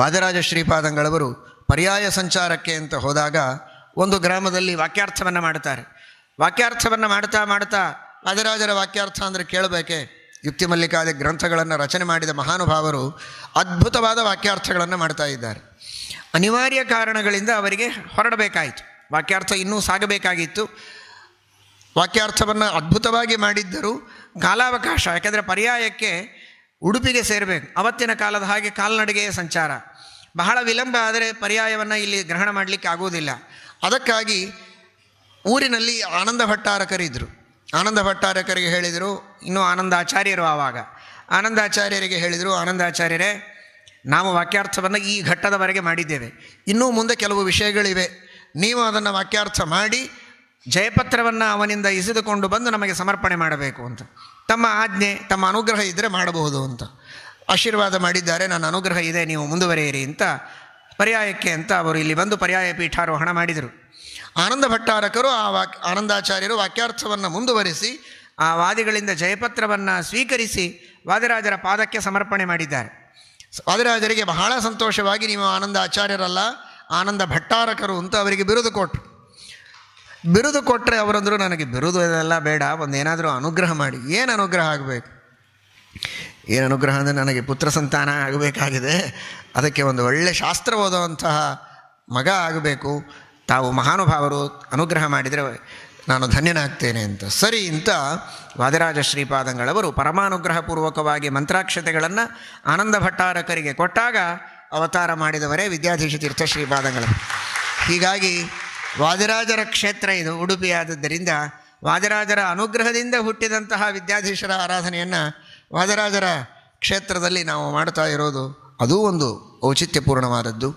ವಾದರಾಜ ಶ್ರೀಪಾದಂಗಳವರು ಪರ್ಯಾಯ ಸಂಚಾರಕ್ಕೆ ಅಂತ ಹೋದಾಗ ಒಂದು ಗ್ರಾಮದಲ್ಲಿ ವಾಕ್ಯಾರ್ಥವನ್ನು ಮಾಡ್ತಾರೆ ವಾಕ್ಯಾರ್ಥವನ್ನು ಮಾಡ್ತಾ ಮಾಡ್ತಾ ವಾದರಾಜರ ವಾಕ್ಯಾರ್ಥ ಅಂದರೆ ಕೇಳಬೇಕೆ? ಯುಕ್ತಿ ಮಲ್ಲಿಕಾದಿ ಗ್ರಂಥಗಳನ್ನು ರಚನೆ ಮಾಡಿದ ಮಹಾನುಭಾವರು ಅದ್ಭುತವಾದ ವಾಕ್ಯಾರ್ಥಗಳನ್ನು ಮಾಡ್ತಾ ಇದ್ದಾರೆ. ಅನಿವಾರ್ಯ ಕಾರಣಗಳಿಂದ ಅವರಿಗೆ ಹೊರಡಬೇಕಾಯಿತು. ವಾಕ್ಯಾರ್ಥ ಇನ್ನೂ ಸಾಗಬೇಕಾಗಿತ್ತು. ವಾಕ್ಯಾರ್ಥವನ್ನು ಅದ್ಭುತವಾಗಿ ಮಾಡಿದ್ದರೂ ಕಾಲಾವಕಾಶ, ಯಾಕೆಂದರೆ ಪರ್ಯಾಯಕ್ಕೆ ಉಡುಪಿಗೆ ಸೇರಬೇಕು. ಅವತ್ತಿನ ಕಾಲದ ಹಾಗೆ ಕಾಲ್ನಡಿಗೆಯ ಸಂಚಾರ. ಬಹಳ ವಿಳಂಬ ಆದರೆ ಪರ್ಯಾಯವನ್ನು ಇಲ್ಲಿ ಗ್ರಹಣ ಮಾಡಲಿಕ್ಕೆ ಆಗುವುದಿಲ್ಲ. ಅದಕ್ಕಾಗಿ ಊರಿನಲ್ಲಿ ಆನಂದ ಭಟ್ಟಾರಕರಿದ್ದರು ಆನಂದ ಭಟ್ಟಾರಕರಿಗೆ ಹೇಳಿದರು, ಇನ್ನೂ ಆನಂದಾಚಾರ್ಯರು ಆವಾಗ. ಆನಂದಾಚಾರ್ಯರಿಗೆ ಹೇಳಿದರು, ಆನಂದಾಚಾರ್ಯರೇ, ನಾವು ವಾಕ್ಯಾರ್ಥವನ್ನು ಈ ಘಟ್ಟದವರೆಗೆ ಮಾಡಿದ್ದೇವೆ. ಇನ್ನೂ ಮುಂದೆ ಕೆಲವು ವಿಷಯಗಳಿವೆ. ನೀವು ಅದನ್ನು ವಾಕ್ಯಾರ್ಥ ಮಾಡಿ ಜಯಪತ್ರವನ್ನು ಅವನಿಂದ ಇಸಿದುಕೊಂಡು ಬಂದು ನಮಗೆ ಸಮರ್ಪಣೆ ಮಾಡಬೇಕು ಅಂತ. ತಮ್ಮ ಆಜ್ಞೆ, ತಮ್ಮ ಅನುಗ್ರಹ ಇದ್ದರೆ ಮಾಡಬಹುದು ಅಂತ. ಆಶೀರ್ವಾದ ಮಾಡಿದ್ದಾರೆ. ನನ್ನ ಅನುಗ್ರಹ ಇದೆ, ನೀವು ಮುಂದುವರಿಯಿರಿ ಅಂತ ಪರ್ಯಾಯಕ್ಕೆ ಅಂತ ಅವರು ಇಲ್ಲಿ ಬಂದು ಪರ್ಯಾಯ ಪೀಠಾರೋಹಣ ಮಾಡಿದರು. ಆನಂದ ಭಟ್ಟಾರಕರು ಆ ವಾಕ್, ಆನಂದಾಚಾರ್ಯರು ವಾಕ್ಯಾರ್ಥವನ್ನು ಮುಂದುವರಿಸಿ ಆ ವಾದಿಗಳಿಂದ ಜಯಪತ್ರವನ್ನು ಸ್ವೀಕರಿಸಿ ವಾದಿರಾಜರ ಪಾದಕ್ಕೆ ಸಮರ್ಪಣೆ ಮಾಡಿದ್ದಾರೆ. ವಾದಿರಾಜರಿಗೆ ಬಹಳ ಸಂತೋಷವಾಗಿ ನೀವು ಆನಂದ ಆಚಾರ್ಯರಲ್ಲ, ಆನಂದ ಭಟ್ಟಾರಕರು ಅಂತ ಅವರಿಗೆ ಬಿರುದು ಕೊಟ್ಟರು ಬಿರುದು ಕೊಟ್ಟರೆ ಅವರಂದರು, ನನಗೆ ಬಿರುದು ಇದೆಲ್ಲ ಬೇಡ ಒಂದು ಏನಾದರೂ ಅನುಗ್ರಹ ಮಾಡಿ. ಏನು ಅನುಗ್ರಹ ಆಗಬೇಕು? ಏನು ಅನುಗ್ರಹ ಅಂದರೆ ನನಗೆ ಪುತ್ರ ಸಂತಾನ ಆಗಬೇಕಾಗಿದೆ? ಅದಕ್ಕೆ ಒಂದು ಒಳ್ಳೆ ಶಾಸ್ತ್ರ ಓದುವಂತಹ ಮಗ ಆಗಬೇಕು. ತಾವು ಮಹಾನುಭಾವರು, ಅನುಗ್ರಹ ಮಾಡಿದರೆ ನಾನು ಧನ್ಯನಾಗ್ತೇನೆ ಅಂತ. ಸರಿ ಅಂತ ವಾದಿರಾಜ ಶ್ರೀಪಾದಂಗಳವರು ಪರಮಾನುಗ್ರಹಪೂರ್ವಕವಾಗಿ ಮಂತ್ರಾಕ್ಷತೆಗಳನ್ನು ಆನಂದ ಭಟ್ಟಾರಕರಿಗೆ ಕೊಟ್ಟಾಗ ಅವತಾರ ಮಾಡಿದವರೇ ವಿದ್ಯಾಧೀಶ ತೀರ್ಥ ಶ್ರೀಪಾದಂಗಳ ಹೀಗಾಗಿ ವಾದಿರಾಜರ ಕ್ಷೇತ್ರ ಇದು ಉಡುಪಿಯಾದದ್ದರಿಂದ ವಾದಿರಾಜರ ಅನುಗ್ರಹದಿಂದ ಹುಟ್ಟಿದಂತಹ ವಿದ್ಯಾಧೀಶರ ಆರಾಧನೆಯನ್ನು ವಾದಿರಾಜರ ಕ್ಷೇತ್ರದಲ್ಲಿ ನಾವು ಮಾಡ್ತಾ ಇರೋದು ಅದೂ ಒಂದು ಔಚಿತ್ಯಪೂರ್ಣವಾದದ್ದು.